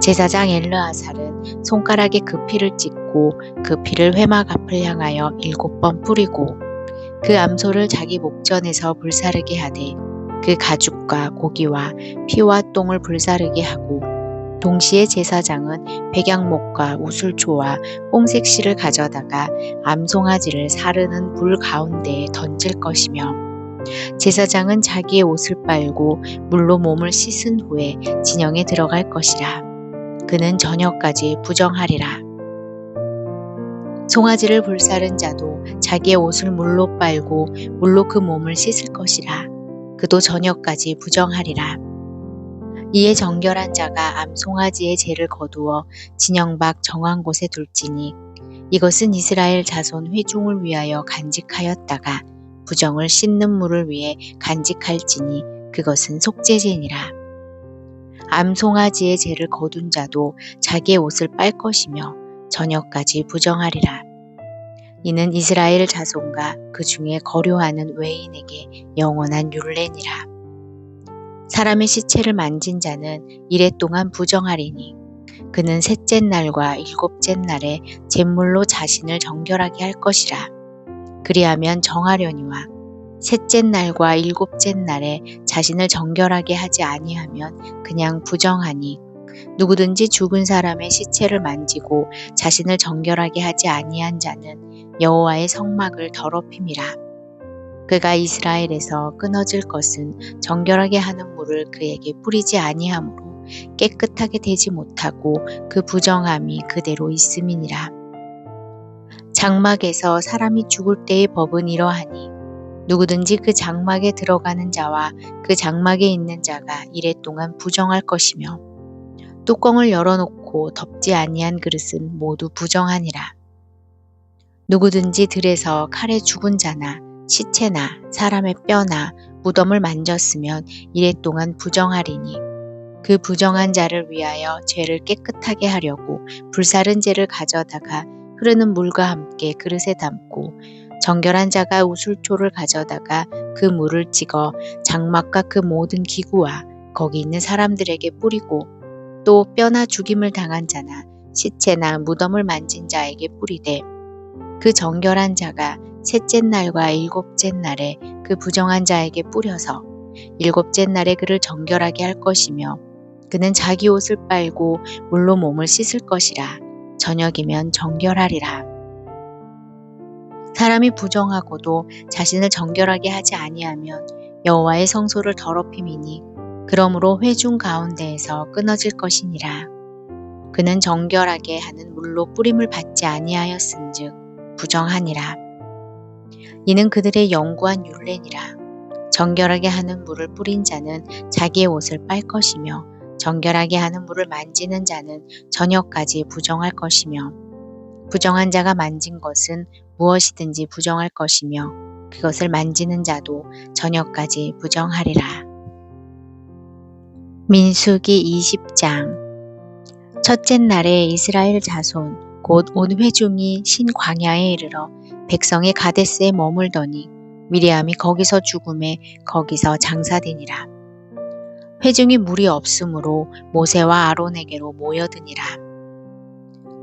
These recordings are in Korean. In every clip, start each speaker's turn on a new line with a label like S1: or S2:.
S1: 제사장 엘르아살은 손가락에 그 피를 찍고 그 피를 회막 앞을 향하여 일곱 번 뿌리고 그 암소를 자기 목전에서 불사르게 하되 그 가죽과 고기와 피와 똥을 불사르게 하고 동시에 제사장은 백양목과 우술초와 실을 가져다가 암송아지를 사르는 불 가운데에 던질 것이며 제사장은 자기의 옷을 빨고 물로 몸을 씻은 후에 진영에 들어갈 것이라. 그는 저녁까지 부정하리라. 송아지를 불사른 자도 자기의 옷을 물로 빨고 물로 그 몸을 씻을 것이라. 그도 저녁까지 부정하리라. 이에 정결한 자가 암 송아지의 죄를 거두어 진영 밖 정한 곳에 둘지니 이것은 이스라엘 자손 회중을 위하여 간직하였다가 부정을 씻는 물을 위해 간직할지니 그것은 속죄제니라. 암송아지의 죄를 거둔 자도 자기의 옷을 빨 것이며 저녁까지 부정하리라. 이는 이스라엘 자손과 그 중에 거류하는 외인에게 영원한 율례니라. 사람의 시체를 만진 자는 이래 동안 부정하리니 그는 셋째 날과 일곱째 날에 잿물로 자신을 정결하게 할 것이라. 그리하면 정하려니와 셋째 날과 일곱째 날에 자신을 정결하게 하지 아니하면 그냥 부정하니 누구든지 죽은 사람의 시체를 만지고 자신을 정결하게 하지 아니한 자는 여호와의 성막을 더럽힘이라. 그가 이스라엘에서 끊어질 것은 정결하게 하는 물을 그에게 뿌리지 아니하므로 깨끗하게 되지 못하고 그 부정함이 그대로 있음이니라. 장막에서 사람이 죽을 때의 법은 이러하니 누구든지 그 장막에 들어가는 자와 그 장막에 있는 자가 이래 동안 부정할 것이며 뚜껑을 열어놓고 덮지 아니한 그릇은 모두 부정하니라. 누구든지 들에서 칼에 죽은 자나 시체나 사람의 뼈나 무덤을 만졌으면 이래 동안 부정하리니 그 부정한 자를 위하여 죄를 깨끗하게 하려고 불사른 죄를 가져다가 흐르는 물과 함께 그릇에 담고 정결한 자가 우술초를 가져다가 그 물을 찍어 장막과 그 모든 기구와 거기 있는 사람들에게 뿌리고 또 뼈나 죽임을 당한 자나 시체나 무덤을 만진 자에게 뿌리되 그 정결한 자가 셋째 날과 일곱째 날에 그 부정한 자에게 뿌려서 일곱째 날에 그를 정결하게 할 것이며 그는 자기 옷을 빨고 물로 몸을 씻을 것이라 저녁이면 정결하리라. 사람이 부정하고도 자신을 정결하게 하지 아니하면 여호와의 성소를 더럽힘이니 그러므로 회중 가운데에서 끊어질 것이니라. 그는 정결하게 하는 물로 뿌림을 받지 아니하였은즉 부정하니라. 이는 그들의 영구한 율례니라. 정결하게 하는 물을 뿌린 자는 자기의 옷을 빨 것이며 정결하게 하는 물을 만지는 자는 저녁까지 부정할 것이며 부정한 자가 만진 것은 무엇이든지 부정할 것이며 그것을 만지는 자도 저녁까지 부정하리라. 민수기 20장 첫째 날에 이스라엘 자손 곧 온 회중이 신광야에 이르러 백성의 가데스에 머물더니 미리암이 거기서 죽음에 거기서 장사되니라. 회중이 물이 없으므로 모세와 아론에게로 모여드니라.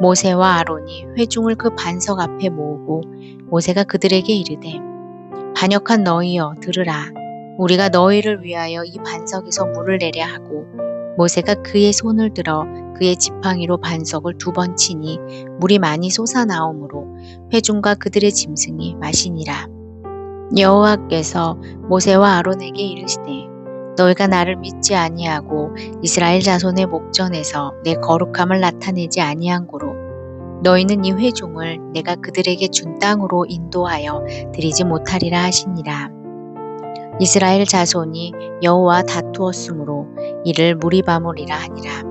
S1: 모세와 아론이 회중을 그 반석 앞에 모으고 모세가 그들에게 이르되 반역한 너희여 들으라. 우리가 너희를 위하여 이 반석에서 물을 내려 하고 모세가 그의 손을 들어 그의 지팡이로 반석을 두 번 치니 물이 많이 솟아나오므로 회중과 그들의 짐승이 마시니라. 여호와께서 모세와 아론에게 이르시되 너희가 나를 믿지 아니하고 이스라엘 자손의 목전에서 내 거룩함을 나타내지 아니한 고로 너희는 이 회중을 내가 그들에게 준 땅으로 인도하여 드리지 못하리라 하시니라. 이스라엘 자손이 여호와 다투었으므로 이를 무리바물이라 하니라.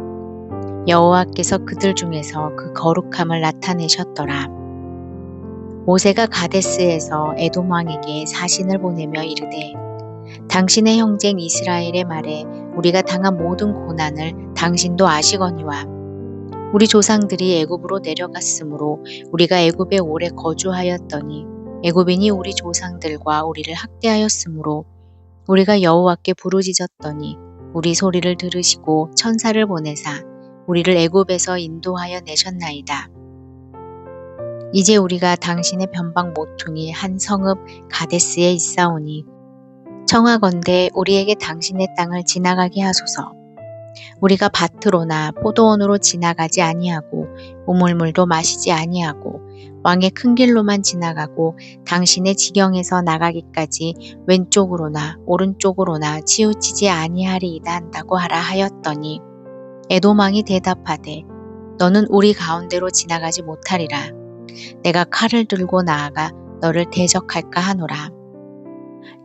S1: 여호와께서 그들 중에서 그 거룩함을 나타내셨더라. 모세가 가데스에서 에돔 왕에게 사신을 보내며 이르되 당신의 형제인 이스라엘의 말에 우리가 당한 모든 고난을 당신도 아시거니와 우리 조상들이 애굽으로 내려갔으므로 우리가 애굽에 오래 거주하였더니 애굽인이 우리 조상들과 우리를 학대하였으므로 우리가 여호와께 부르짖었더니 우리 소리를 들으시고 천사를 보내사 우리를 애굽에서 인도하여 내셨나이다. 이제 우리가 당신의 변방 모퉁이 한 성읍 가데스에 있사오니 청하건대 우리에게 당신의 땅을 지나가게 하소서. 우리가 밭으로나 포도원으로 지나가지 아니하고 우물물도 마시지 아니하고 왕의 큰 길로만 지나가고 당신의 지경에서 나가기까지 왼쪽으로나 오른쪽으로나 치우치지 아니하리이다 한다고 하라 하였더니 에도망이 대답하되 너는 우리 가운데로 지나가지 못하리라. 내가 칼을 들고 나아가 너를 대적할까 하노라.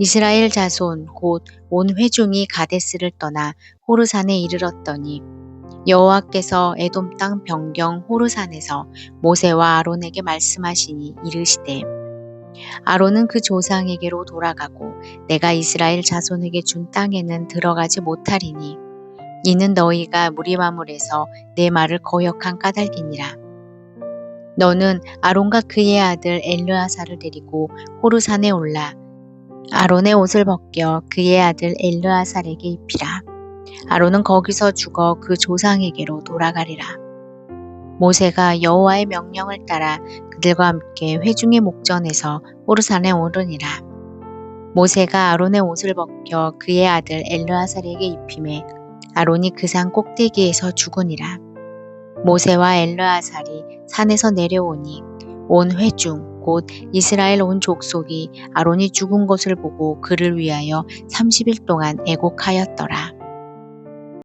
S1: 이스라엘 자손 곧 온 회중이 가데스를 떠나 호르산에 이르렀더니 여호와께서 에돔 땅 변경 호르산에서 모세와 아론에게 말씀하시니 이르시되 아론은 그 조상에게로 돌아가고 내가 이스라엘 자손에게 준 땅에는 들어가지 못하리니 이는 너희가 무리마물에서 내 말을 거역한 까닭이니라. 너는 아론과 그의 아들 엘르아사를 데리고 호르산에 올라 아론의 옷을 벗겨 그의 아들 엘르아살에게 입히라. 아론은 거기서 죽어 그 조상에게로 돌아가리라. 모세가 여호와의 명령을 따라 그들과 함께 회중의 목전에서 호르산에 오르니라. 모세가 아론의 옷을 벗겨 그의 아들 엘르아살에게 입힘에 아론이 그 산 꼭대기에서 죽으니라. 모세와 엘르아살이 산에서 내려오니 온 회중 곧 이스라엘 온 족속이 아론이 죽은 것을 보고 그를 위하여 30일 동안 애곡하였더라.